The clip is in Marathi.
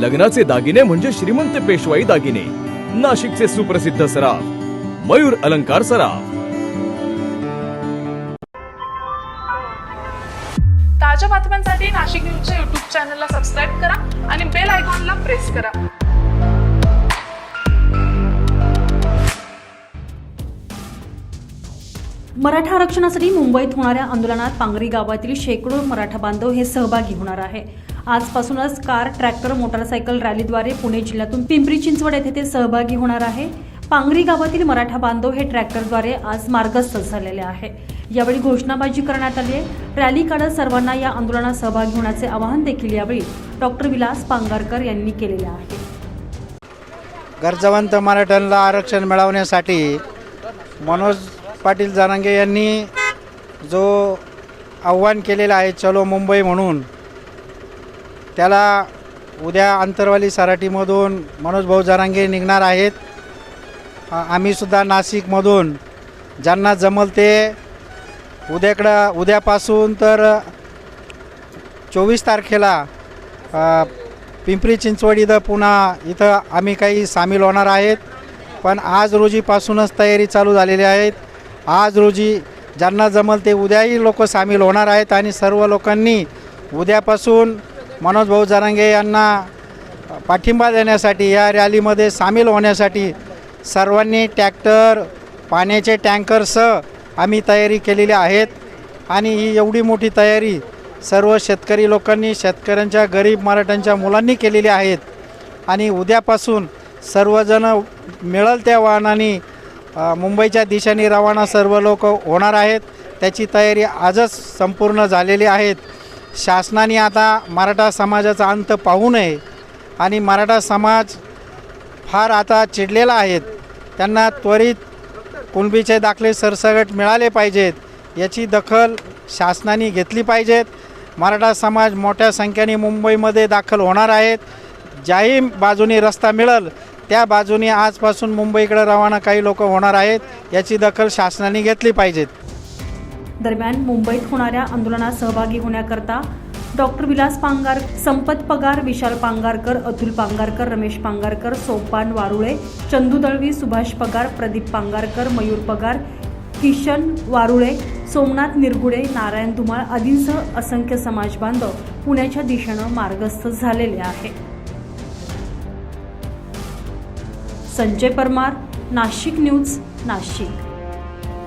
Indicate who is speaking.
Speaker 1: लग्नाचे दागिने म्हणजे श्रीमंत पेशवाई दागिने. नाशिकचे सुप्रसिद्ध सराफ. मयूर अलंकार सराफ.
Speaker 2: ताज्या बातम्यांसाठी नाशिक न्यूजच्या युट्यूब चॅनलला सबस्क्राईब करा आणि बेल आयकॉनला प्रेस करा.
Speaker 3: मराठा आरक्षणासाठी मुंबईत होणाऱ्या आंदोलनात पांगरी गावातील शेकडो मराठा बांधव हे सहभागी होणार आहे. आजपासूनच कार ट्रॅक्टर मोटारसायकल रॅलीद्वारे पुणे जिल्ह्यातून पिंपरी चिंचवड येथे ते सहभागी होणार आहे. पांगरी गावातील मराठा बांधव हे ट्रॅक्टरद्वारे आज मार्गस्थ झालेले आहे. यावेळी घोषणाबाजी करण्यात आली आहे. रॅली काढत सर्वांना या आंदोलनात सहभागी होण्याचे आवाहन देखील यावेळी डॉक्टर विलास पांगारकर यांनी केलेले आहे.
Speaker 4: गरजवंत मराठ्यांना आरक्षण मिळवण्यासाठी मनोज पाटील जरांगे यांनी जो आव्हान केलेलं आहे चलो मुंबई म्हणून त्याला उद्या अंतरवाली सराटीमधून मनोज भाऊ जरांगे निघणार आहेत. आम्हीसुद्धा नाशिकमधून. ज्यांना जमल ते उद्याकडं उद्यापासून तर चोवीस तारखेला पिंपरी चिंचवड इथं पुन्हा इथं आम्ही काही सामील होणार आहेत. पण आज रोजीपासूनच तयारी चालू झालेली आहेत आज रोजी ज्यांना जमल ते उद्याही लोक सामील होणार आहेत आणि सर्व लोकांनी उद्यापासून मनोज भाऊ जरांगे यांना पाठिंबा देण्यासाठी या रॅलीमध्ये सामील होण्यासाठी सर्वांनी टॅक्टर पाण्याचे टँकरसह आम्ही तयारी केलेली आहेत. आणि ही एवढी मोठी तयारी सर्व शेतकरी लोकांनी शेतकऱ्यांच्या गरीब मराठ्यांच्या मुलांनी केलेली आहेत. आणि उद्यापासून सर्वजण मिळल त्या वाहनाने मुंबईच्या दिशेने रवाना सर्व लोक होणार आहेत. त्याची तयारी आजच संपूर्ण झालेली आहेत शासनाने आता मराठा समाजाचा अंत पाहू नये आणि मराठा समाज फार आता चिडलेला आहेत त्यांना त्वरित कुणबीचे दाखले सरसगट मिळाले पाहिजेत याची दखल शासनाने घेतली पाहिजेत. मराठा समाज मोठ्या संख्येने मुंबईमध्ये दाखल होणार आहेत ज्याही बाजूने रस्ता मिळेल त्या बाजूने आजपासून मुंबईकडे रवाना काही लोक होणार आहेत याची दखल शासनाने घेतली पाहिजेत.
Speaker 3: दरम्यान मुंबईत होणाऱ्या आंदोलनात सहभागी होण्याकरता डॉक्टर विलास पांगार संपत पगार विशाल पांगारकर अतुल पांगारकर रमेश पांगारकर सोपान वारुळे चंदू दळवी सुभाष पगार प्रदीप पांगारकर मयूर पगार किशन वारुळे सोमनाथ निरगुडे नारायण धुमाळ आदींसह असंख्य समाज बांधव पुण्याच्या दिशेनं मार्गस्थ झालेले आहे संजय परमार नाशिक न्यूज नाशिक.